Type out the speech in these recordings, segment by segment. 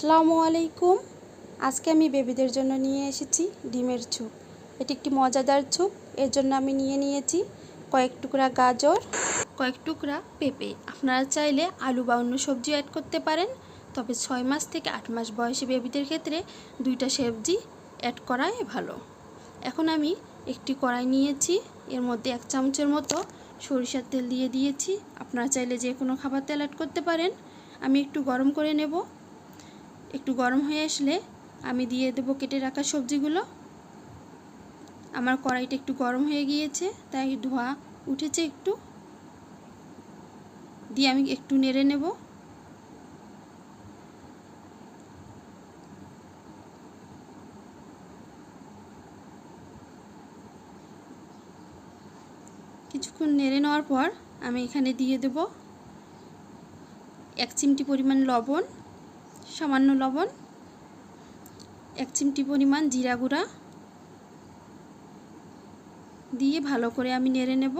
আসসালামু আলাইকুম। আজকে আমি বেবিদের জন্য নিয়ে এসেছি ডিমের স্যুপ এটি একটি মজাদার স্যুপ এর জন্য আমি নিয়ে নিয়েছি কয়েক টুকরা গাজর, কয়েক টুকরা পেঁপে। আপনারা চাইলে আলু বা অন্য সবজি অ্যাড করতে পারেন, তবে ছয় মাস থেকে আট মাস বয়সী বেবিদের ক্ষেত্রে দুইটা সবজি অ্যাড করাই ভালো। এখন আমি একটি কড়াই নিয়েছি, এর মধ্যে এক চামচের মতো সরিষার তেল দিয়ে দিয়েছি। আপনারা চাইলে যে কোনো খাবার তেল অ্যাড করতে পারেন। আমি একটু গরম করে নেব। একটু গরম হয়ে আসলে আমি দিয়ে দেবো কেটে রাখা সবজিগুলো। আমার কড়াইটা একটু গরম হয়ে গিয়েছে, তাই ধোয়া উঠেছে একটু। দিয়ে আমি একটু নেড়ে নেব। কিছুক্ষণ নেড়ে নেওয়ার পর আমি এখানে দিয়ে দেব এক চিমটি পরিমাণ লবণ। সামান্য লবণ, এক চিমটি পরিমাণ জিরা গুঁড়া দিয়ে ভালো করে আমি নেড়ে নেব।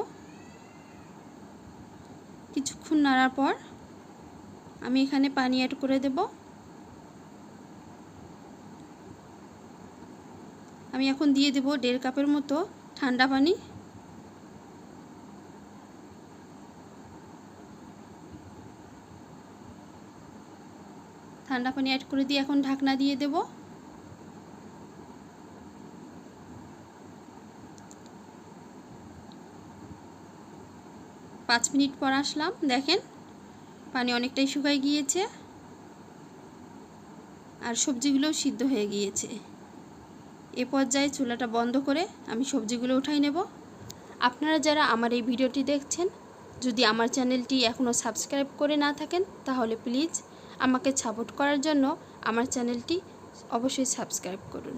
কিছুক্ষণ নাড়ার পর আমি এখানে পানি অ্যাড করে দেব। আমি এখন দিয়ে দেব দেড় কাপের মতো ঠান্ডা পানি। ঠান্ডা পানি অ্যাড করে দিয়ে এখন ঢাকনা দিয়ে দেব। পাঁচ মিনিট পর আসলাম, দেখেন পানি অনেকটাই শুকাই গিয়েছে আর সবজিগুলোও সিদ্ধ হয়ে গিয়েছে। এ পর্যায়ে চুলাটা বন্ধ করে আমি সবজিগুলো উঠাই নেব। আপনারা যারা আমার এই ভিডিওটি দেখছেন, যদি আমার চ্যানেলটি এখনও সাবস্ক্রাইব করে না থাকেন, তাহলে প্লিজ আমাকে সাপোর্ট করার জন্য আমার চ্যানেলটি অবশ্যই সাবস্ক্রাইব করুন।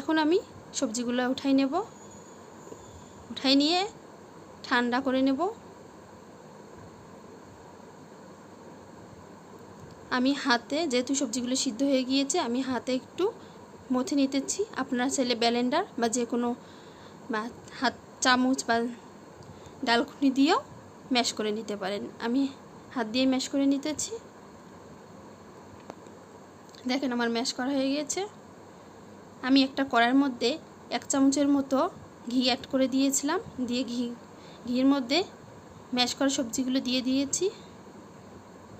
এখন আমি সবজিগুলো উঠাই নেব। উঠাই নিয়ে ঠান্ডা করে নেব। আমি হাতে যেহেতু সবজিগুলো সিদ্ধ হয়ে গিয়েছে, আমি হাতে একটু মথে নিতেছি। আপনারা চাইলে ব্যালেন্ডার বা যে কোনো বা হাত চামচ বা ডালখুনি দিয়েও ম্যাশ করে নিতে পারেন। আমি হাত দিয়ে ম্যাশ করে নিতেছি। দেখেন আমার ম্যাশ করা হয়ে গিয়েছে আমি একটা কড়ার মধ্যে এক চামচের মতো ঘি অ্যাড করে দিয়েছিলাম। দিয়ে ঘি, ঘির মধ্যে ম্যাশ করা সবজিগুলো দিয়ে দিয়েছি।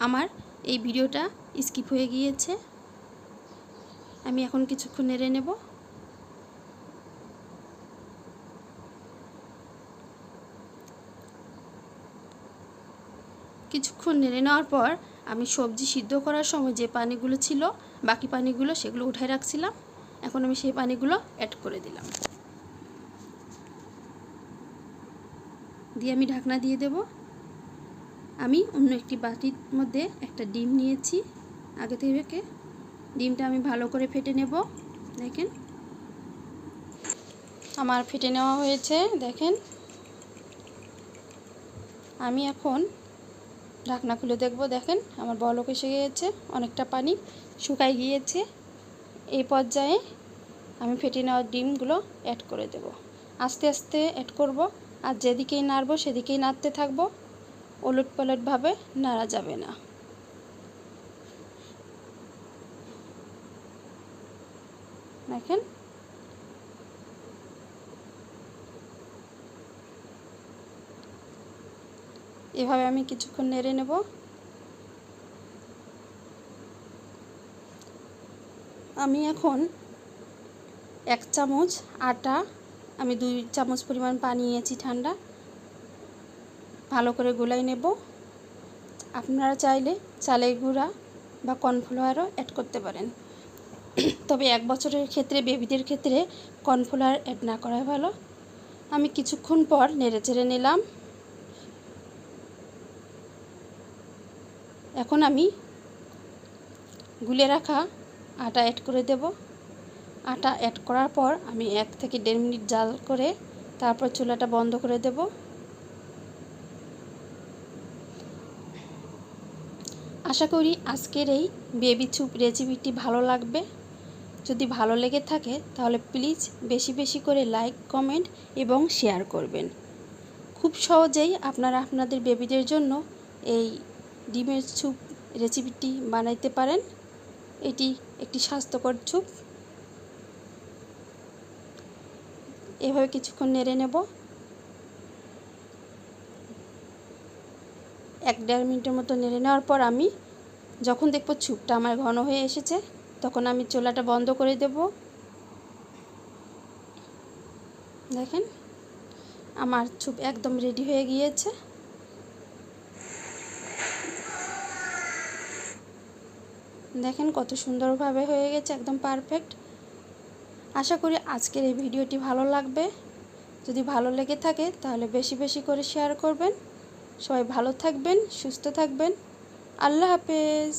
আমার এই ভিডিওটা স্কিপ হয়ে গিয়েছে। আমি এখন কিছুক্ষণ নেড়ে নেব। কিছুক্ষণ নেড়ে নেওয়ার পর আমি সবজি সিদ্ধ করার সময় যে পানিগুলো ছিল, বাকি পানিগুলো সেগুলো উঠায় রাখছিলাম। এখন আমি সেই পানিগুলো অ্যাড করে দিলাম। দিয়ে আমি ঢাকনা দিয়ে দেব। আমি অন্য একটি বাটির মধ্যে একটা ডিম নিয়েছি আগে থেকে। ডিমটা আমি ভালো করে ফেটে নেব। দেখেন। আমার ফেটে নেওয়া হয়েছে। দেখেন। আমি এখন ঢাকনা খুলে দেখব, দেখেন আমার বলক এসে গিয়েছে, অনেকটা পানি শুকাই গিয়েছে। এই পর্যায়ে আমি ফেটে নেওয়া ডিমগুলো অ্যাড করে দেব। আস্তে আস্তে অ্যাড করব, আর যেদিকেই নাড়ব সেদিকেই নাড়তে থাকব, ওলট পালটভাবে নাড়া যাবে না। দেখেন এভাবে আমি কিছুক্ষণ নেড়ে নেব। আমি এখন এক চামচ আটা, আমি দুই চামচ পরিমাণ পানি নিয়েছি ঠান্ডা। ভালো করে গুলাই নেব। আপনারা চাইলে চালের গুঁড়া বা কর্নফ্লাওয়ারও অ্যাড করতে পারেন। তবে এক বছরের ক্ষেত্রে বেবিদের ক্ষেত্রে কর্নফ্লাওয়ার অ্যাড না করাই ভালো। আমি কিছুক্ষণ পর নেড়ে চেড়ে নিলাম। এখন আমি গুলে রাখা আটা অ্যাড করে দেব। আটা অ্যাড করার পর আমি এক থেকে দেড় মিনিট জাল করে তারপর চুলাটা বন্ধ করে দেব। আশা করি আজকের এই বেবি চুপ রেসিপিটি ভালো লাগবে। যদি ভালো লেগে থাকে তাহলে প্লিজ বেশি বেশি করে লাইক কমেন্ট এবং শেয়ার করবেন। খুব সহজেই আপনারা আপনাদের বেবিদের জন্য এই ডিমের স্যুপ রেসিপিটি বানাইতে পারেন। এটি একটি স্বাস্থ্যকর স্যুপ। এভাবে কিছুক্ষণ নেড়ে নেব। এক দেড় মিনিটের মতো নেড়ে নেওয়ার পর আমি যখন দেখব স্যুপটা আমার ঘন হয়ে এসেছে, তখন আমি চোলাটা বন্ধ করে দেব। দেখেন, আমার স্যুপ একদম রেডি হয়ে গিয়েছে। দেখেন কত সুন্দরভাবে হয়ে গেছে, একদম পারফেক্ট আশা করি আজকের এই ভিডিওটি ভালো লাগবে। যদি ভালো লেগে থাকে তাহলে বেশি বেশি করে শেয়ার করবেন। সবাই ভালো থাকবেন, সুস্থ থাকবেন। আল্লাহ হাফেজ।